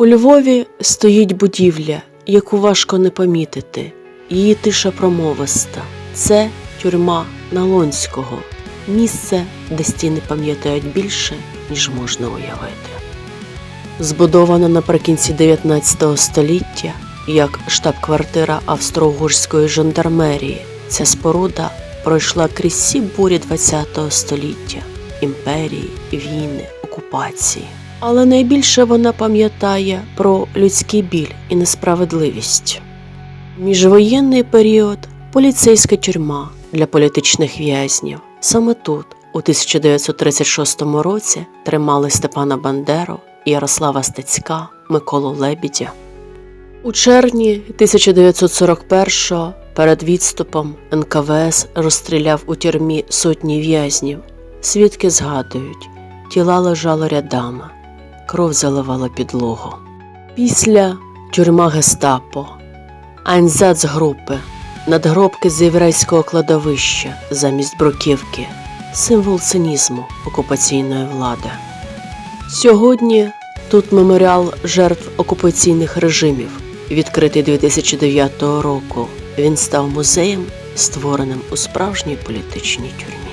У Львові стоїть будівля, яку важко не помітити. Її тиша промовиста. Це тюрма Налонського, місце, де стіни пам'ятають більше, ніж можна уявити. Збудована наприкінці 19 століття як штаб-квартира австро-угорської жандармерії, ця споруда пройшла крізь всі бурі ХХ століття імперії, війни, окупації. Але найбільше вона пам'ятає про людський біль і несправедливість. Міжвоєнний період поліцейська тюрма для політичних в'язнів. Саме тут, у 1936 році, тримали Степана Бандеру, Ярослава Стецька, Миколу Лебідя. У червні 1941-го перед відступом НКВС розстріляв у тюрмі сотні в'язнів. Свідки згадують, тіла лежали рядами, кров заливала підлогу. Після тюрма гестапо, Айнзацгрупи, надгробки з єврейського кладовища замість бруківки, символ цинізму окупаційної влади. Сьогодні тут меморіал жертв окупаційних режимів, відкритий 2009 року. Він став музеєм, створеним у справжній політичній тюрмі.